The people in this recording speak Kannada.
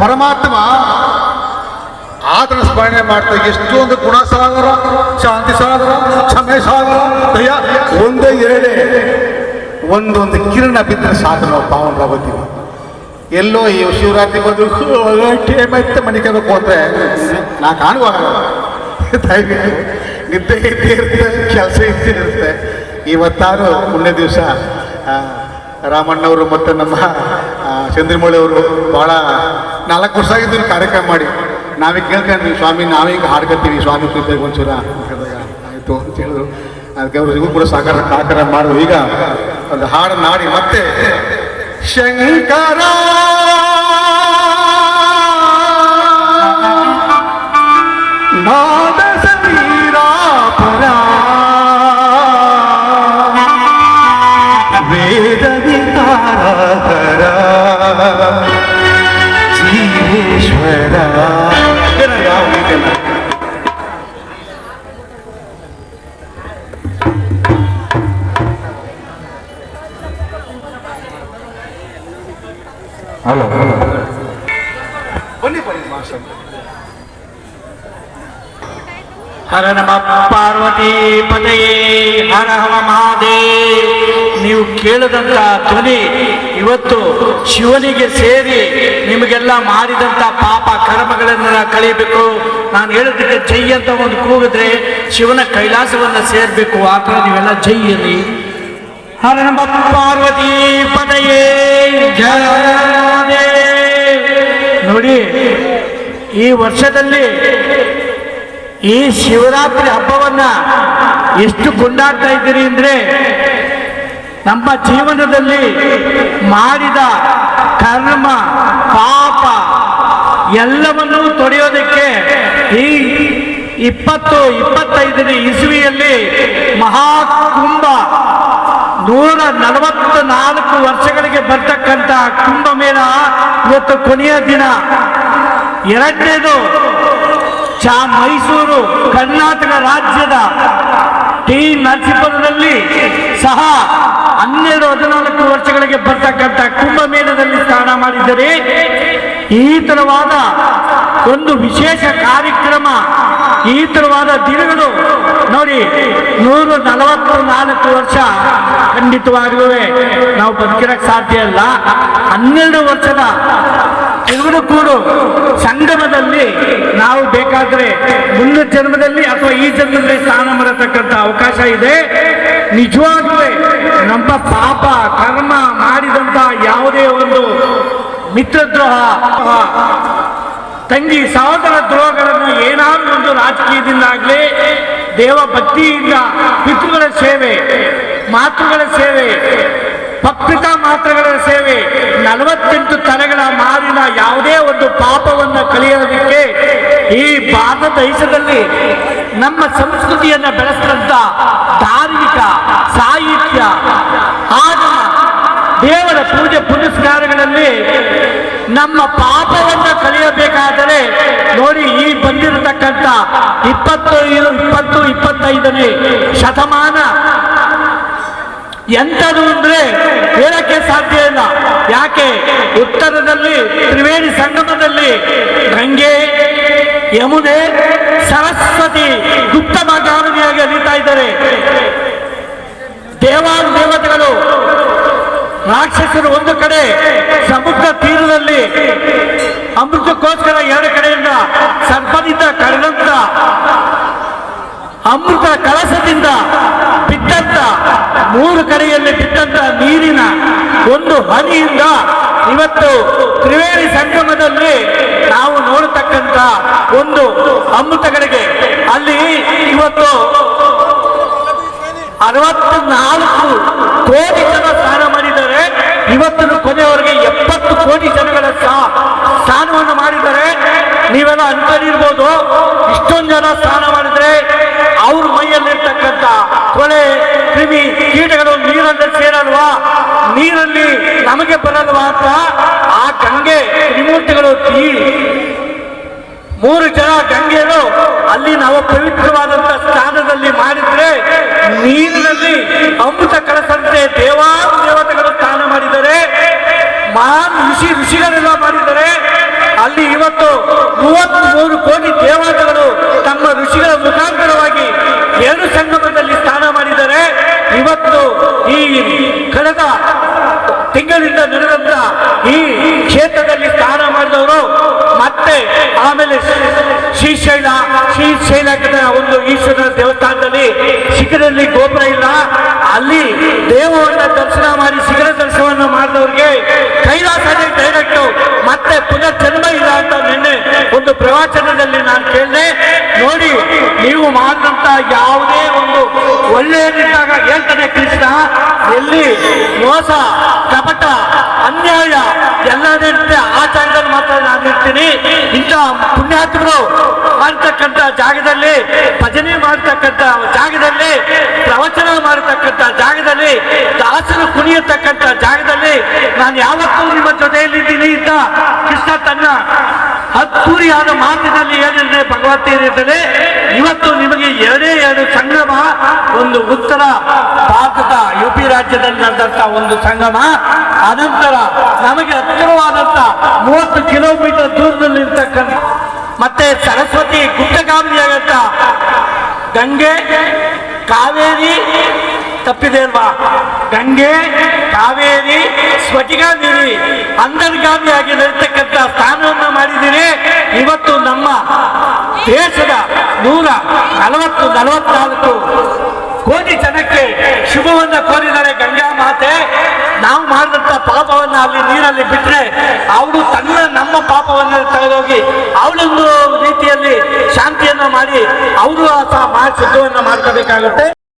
ಪರಮಾತ್ಮ ಆತನ ಸ್ಮರಣೆ ಮಾಡ್ತಾ ಎಷ್ಟೊಂದು ಗುಣ ಸಾಗರ ಶಾಂತಿ ಸಾಗರ ಕ್ಷಮೆ ಸಾಗರ ದಯ. ಒಂದೇ ಎರಡೇ ಒಂದೊಂದು ಕಿರಣ ಬಿದ್ದರೆ ಸಾಕು ನಾವು ಪಾವನರಾಗುತ್ತೀವಿ ಎಲ್ಲೋ ಈ ಶಿವರಾತ್ರಿ ಬಂದು ಮತ್ತೆ ಐತೆ ಮನೆ ಕಬೇಕು ಅಂದ್ರೆ ನಾ ಕಾಣುವಾಗ ನಿದ್ದೆ ಇದ್ದೇ ಇರುತ್ತೆ ಕೆಲಸ ಇದ್ದೇ ಇರುತ್ತೆ. ಇವತ್ತಾರು ಪುಣ್ಯ ದಿವಸ ರಾಮಣ್ಣವರು ಮತ್ತು ನಮ್ಮ ಆ, ಚಂದ್ರಮೌಳಿ ಅವರು ಭಾಳ ನಾಲ್ಕು ವರ್ಷ ಆಗಿದ್ದು ಕಾರ್ಯಕ್ರಮ ಮಾಡಿ. ನಾವೀಗ ಕೇಳ್ಕೊಂಡ್ವಿ, ಸ್ವಾಮಿ, ನಾವೀಗ ಹಾಡ್ಕೊತೀವಿ ಸ್ವಾಮಿ ಪ್ರೀತಿಯಾಗಿ ಒಂಚೂರ ಆಯಿತು ಅಂತ ಹೇಳಿದ್ರು. ಅದಕ್ಕೆ ಅವ್ರಿಗೂ ಕೂಡ ಸಾಕಾರ ಸಾಕಾರ ಮಾಡಿದ್ರು. ಈಗ ಒಂದು ಹಾಡು ನಾಡಿ ಮತ್ತೆ. ಶಂಕರ ಹರ ನಮ ಪಾರ್ವತಿ ಪದಯೇ ಹರ ಹರ ಮಹಾದೇವ್. ನೀವು ಕೇಳದಂತ ಧ್ವನಿ ಇವತ್ತು ಶಿವನಿಗೆ ಸೇರಿ ನಿಮಗೆಲ್ಲ ಮಾಡಿದಂತ ಪಾಪ ಕರ್ಮಗಳನ್ನೆಲ್ಲ ಕಳೀಬೇಕು ನಾನು ಹೇಳೋದಕ್ಕೆ ಜೈ ಅಂತ ಒಂದು ಕೂಗಿದ್ರೆ ಶಿವನ ಕೈಲಾಸವನ್ನ ಸೇರ್ಬೇಕು. ಆ ಥರ ನೀವೆಲ್ಲ ಜೈಯಲ್ಲಿ ಹರ ನಮ ಪಾರ್ವತಿ ಪದಯೇ ಜಯ. ನೋಡಿ, ಈ ವರ್ಷದಲ್ಲಿ ಈ ಶಿವರಾತ್ರಿ ಹಬ್ಬವನ್ನ ಎಷ್ಟು ಕೊಂಡಾಡ್ತಾ ಇದ್ದೀರಿ ಅಂದ್ರೆ ನಮ್ಮ ಜೀವನದಲ್ಲಿ ಮಾಡಿದ ಕರ್ಮ, ಪಾಪ ಎಲ್ಲವನ್ನೂ ತೊಡೆಯೋದಕ್ಕೆ ಈ ಇಪ್ಪತ್ತು, ಇಪ್ಪತ್ತೈದನೇ ಇಸುವಿಯಲ್ಲಿ ಮಹಾಕುಂಭ ನೂರ ನಲವತ್ತ ನಾಲ್ಕು ವರ್ಷಗಳಿಗೆ ಬರ್ತಕ್ಕಂಥ ಕುಂಭಮೇಳ ಇವತ್ತು ಕೊನೆಯ ದಿನ. ಎರಡನೇದು ಚಾ ಮೈಸೂರು ಕರ್ನಾಟಕ ರಾಜ್ಯದ ಟಿ ನರಸೀಪುರದಲ್ಲಿ ಸಹ ಹನ್ನೆರಡು ಹದಿನಾಲ್ಕು ವರ್ಷಗಳಿಗೆ ಬರ್ತಕ್ಕಂಥ ಕುಂಭಮೇಳದಲ್ಲಿ ಸ್ನಾನ ಮಾಡಿದರೆ ಈ ಒಂದು ವಿಶೇಷ ಕಾರ್ಯಕ್ರಮ ಈ ತರವಾದ ದಿನಗಳು. ನೋಡಿ, ನೂರ ನಲವತ್ತು ನಾಲ್ಕು ವರ್ಷ ಖಂಡಿತವಾಗ್ಲೂ ನಾವು ಬದುಕಿರಕ್ಕೆ ಸಾಧ್ಯ ಇಲ್ಲ. ಹನ್ನೆರಡು ವರ್ಷದ ಕೂಡ ಸಂಗಮದಲ್ಲಿ ನಾವು ಬೇಕಾದ್ರೆ ಮುಂದಿನ ಜನ್ಮದಲ್ಲಿ ಅಥವಾ ಈ ಜನ್ಮದಲ್ಲಿ ಸ್ನಾನ ಮಾಡತಕ್ಕಂಥ ಅವಕಾಶ ಇದೆ. ನಿಜವಾಗ್ಲೂ ನಮ್ಮ ಪಾಪ ಕರ್ಮ ಮಾಡಿದಂತಹ ಯಾವುದೇ ಒಂದು ಮಿತ್ರದ್ರೋಹ ತಂಗಿ ಸಹೋದರ ದ್ರೋಹಗಳನ್ನು ಏನಾದರೂ ಒಂದು ರಾಜಕೀಯದಿಂದಾಗಲಿ, ದೇವ ಭಕ್ತಿಯಿಂದ ಪಿತೃಗಳ ಸೇವೆ, ಮಾತೃಗಳ ಸೇವೆ ಪಕ್ಷಿತ ಮಾತ್ರಗಳ ಸೇವೆ, ನಲವತ್ತೆಂಟು ತಲೆಗಳ ಮಾರಿನ ಯಾವುದೇ ಒಂದು ಪಾಪವನ್ನು ಕಲಿಯೋದಕ್ಕೆ ಈ ಭಾರತ ದೇಶದಲ್ಲಿ ನಮ್ಮ ಸಂಸ್ಕೃತಿಯನ್ನು ಬೆಳೆಸಿದಂಥ ಧಾರ್ಮಿಕ, ಸಾಹಿತ್ಯ, ಆಗ ದೇವರ ಪೂಜೆ ಪುನಸ್ಕಾರಗಳಲ್ಲಿ ನಮ್ಮ ಪಾಪವನ್ನು ಕಲಿಯಬೇಕಾದರೆ ನೋಡಿ ಈ ಬಂದಿರತಕ್ಕಂಥ ಇಪ್ಪತ್ತು ಇಪ್ಪತ್ತು, ಇಪ್ಪತ್ತೈದನೇ ಶತಮಾನ. ಎಂಥದು ಅಂದ್ರೆ ಹೇಳಕ್ಕೆ ಸಾಧ್ಯ ಇಲ್ಲ. ಯಾಕೆ? ಉತ್ತರದಲ್ಲಿ, ತ್ರಿವೇಣಿ ಸಂಗಮದಲ್ಲಿ ಗಂಗೆ, ಯಮುನೆ, ಸರಸ್ವತಿ, ಗುಪ್ತ ಮಾಗಾರಣಿಯಾಗಿ ಹರಿತಾ ಇದ್ದಾರೆ. ದೇವಾನು ದೇವತೆಗಳು ರಾಕ್ಷಸರು ಒಂದು ಕಡೆ, ಸಮುದ್ರ ತೀರದಲ್ಲಿ ಅಮೃತಕ್ಕೋಸ್ಕರ ಎರಡು ಕಡೆಯಿಂದ ಸರ್ಪದಿಂದ ಕಳೆದಂತ ಅಮೃತ ಕಳಸದಿಂದ ಬಿದ್ದಂತ ಮೂರು ಕಡೆಯಲ್ಲಿ ಬಿದ್ದಂತ ನೀರಿನ ಒಂದು ಹನಿಯಿಂದ ಇವತ್ತು ತ್ರಿವೇಣಿ ಸಂಗಮದಲ್ಲಿ ನಾವು ನೋಡತಕ್ಕಂತ ಒಂದು ಅಮೃತಗಳಿಗೆ ಅಲ್ಲಿ ಇವತ್ತು ಅರವತ್ತು ನಾಲ್ಕು ಕೋಟಿ ಜನ ಸ್ನಾನ ಮಾಡಿದ್ದಾರೆ. ಇವತ್ತಿನ ಕೊನೆಯವರೆಗೆ ಎಪ್ಪತ್ತು ಕೋಟಿ ಜನಗಳ ಸ್ನಾನವನ್ನು ಮಾಡಿದ್ದಾರೆ. ನೀವೆಲ್ಲ ಅನ್ಕೊಂಡಿರ್ಬೋದು ಇಷ್ಟೊಂದು ಜನ ಸ್ನಾನ ಮಾಡಿದ್ರೆ ಅವ್ರ ಮೈಯಲ್ಲಿರ್ತಕ್ಕಂಥ ಕೊಳೆ, ಕ್ರಿಮಿ ಕೀಟಗಳು ನೀರಲ್ಲಿ ಸೇರಲ್ವಾ? ನೀರಲ್ಲಿ ನಮಗೆ ಬರಲ್ವಾ ಅಂತ ಆ ಗಂಗೆ ತ್ರಿಮೂರ್ತಿಗಳು ಮೂರು ಜನ ಗಂಗೆಯರು ಅಲ್ಲಿ ನಾವು ಪವಿತ್ರವಾದಂತ ಸ್ಥಾನದಲ್ಲಿ ಮಾಡಿದ್ರೆ ನೀರಿನಲ್ಲಿ ಅಮೃತ ಕಳಸಂತೆ ದೇವಾ ದೇವತೆಗಳು ಮಹಾನ್ ಋಷಿ ಋಷಿಗಳೆಲ್ಲ ಮಾಡಿದರೆ ಅಲ್ಲಿ ಇವತ್ತು ಮೂವತ್ಮೂರು ಕೋಟಿ ದೇವಾಲಯಗಳು ತಮ್ಮ ಋಷಿಗಳ ಮುಖಾಂತರವಾಗಿ ಎರಡು ಸಂಗಮದಲ್ಲಿ ಸ್ನಾನ ಮಾಡಿದ್ದಾರೆ. ಇವತ್ತು ಈ ಕಳೆದ ತಿಂಗಳಿಂದ ನಡೆದಂತ ಈ ಕ್ಷೇತ್ರದಲ್ಲಿ ಸ್ನಾನ ಮಾಡಿದವರು ಮತ್ತೆ ಆಮೇಲೆ ಶ್ರೀಶೈಲ ಶ್ರೀಶೈಲ ಒಂದು ಈಶ್ವರ ದೇವಸ್ಥಾನದಲ್ಲಿ ಶಿಖರಲ್ಲಿ ಗೋಪುರ ಇಲ್ಲ. ಅಲ್ಲಿ ದೇವರನ್ನ ದರ್ಶನ ಮಾಡಿ ಶಿಖರ ದರ್ಶನವನ್ನು ಮಾಡಿದವ್ರಿಗೆ ಕೈಲಾಸನೇ ಡೈರೆಕ್ಟ್ ಮತ್ತೆ ಪುನರ್ ಜನ್ಮ ಇಲ್ಲ ಅಂತ ನಿನ್ನೆ ಒಂದು ಪ್ರವಚನದಲ್ಲಿ ನಾನು ಕೇಳಿದೆ. ನೋಡಿ, ನೀವು ಮಾಡಿದಂತ ಯಾವುದೇ ಒಂದು ಒಳ್ಳೆಯದಿದ್ದಾಗ ಹೇಳ್ತಾನೆ ಕೃಷ್ಣ, ಎಲ್ಲಿ ಮೋಸ, ಕಪಟ, ಅನ್ಯಾಯ ಎಲ್ಲದಿರುತ್ತೆ ಆ ಜಾಗದಲ್ಲಿ ಮಾತ್ರ ನಾನು ಇರ್ತೀನಿ ಇಂಥ ಪುಣ್ಯಾತ್ಮರು ಮಾಡ್ತಕ್ಕಂಥ ಜಾಗದಲ್ಲಿ ಭಜನೆ ಮಾಡ್ತಕ್ಕಂಥ ಜಾಗದಲ್ಲಿ ಪ್ರವಚನ ಮಾಡತಕ್ಕಂಥ ಜಾಗದಲ್ಲಿ ದಾಸರು ಕುಣಿಯತಕ್ಕಂಥ ಜಾಗದಲ್ಲಿ ನಾನು ಯಾವತ್ತೂ ನಿಮ್ಮ ಜೊತೆಯಲ್ಲಿದ್ದೀನಿ ಅಂತ ಕೃಷ್ಣ ತನ್ನ ಅದ್ದೂರಿಯಾದ ಮಾತಿನಲ್ಲಿ ಏನಿದೆ ಭಗವತ್ತೇನಿದ್ದರೆ ಇವತ್ತು ನಿಮಗೆ ಎರಡೇ ಎರಡು ಸಂಗಮ, ಒಂದು ಉತ್ತರ ಭಾರತದ ಯು ಪಿ ರಾಜ್ಯದಲ್ಲಿ ನಡೆದಂತ ಒಂದು ಸಂಗಮ. ಅನಂತರ ನಮಗೆ ಹತ್ತಿರವಾದಂತ ಮೂವತ್ತು ಕಿಲೋಮೀಟರ್ ದೂರದಲ್ಲಿ ಇರ್ತಕ್ಕಂಥ ಮತ್ತೆ ಸರಸ್ವತಿ ಗುಡ್ಡಗಾಮಿಯಾಗಂತ ಗಂಗೆ, ಕಾವೇರಿ ತಪ್ಪಿದೆ ಅಲ್ವಾ ಗಂಗೆ, ಕಾವೇರಿ ಸ್ಫಟಿಕ ನೀರಿ ಅಂತರ್ಗಾಮಿಯಾಗಿ ನಡೀತಕ್ಕಂಥ ಸ್ಥಾನವನ್ನು ಮಾಡಿದ್ದೀರಿ. ಇವತ್ತು ನಮ್ಮ ದೇಶದ ನೂರ ನಲವತ್ತು, ನಲವತ್ನಾಲ್ಕು ಕೋಟಿ ಜನಕ್ಕೆ ಶುಭವನ್ನು ಕೋರಿದ್ದಾರೆ ಗಂಗಾ ಮಾತೆ. ನಾವು ಮಾಡಿದಂತ ಪಾಪವನ್ನು ಅಲ್ಲಿ ನೀರಲ್ಲಿ ಬಿಟ್ಟರೆ ಅವಳು ತನ್ನ ನಮ್ಮ ಪಾಪವನ್ನು ತೆಗೆದೋಗಿ ಅವಳೊಂದು ರೀತಿಯಲ್ಲಿ ಶಾಂತಿಯನ್ನ ಮಾಡಿ ಅವರು ಸಹ ಮಹಾ ಶುದ್ಧವನ್ನ ಮಾಡ್ಕೋಬೇಕಾಗುತ್ತೆ.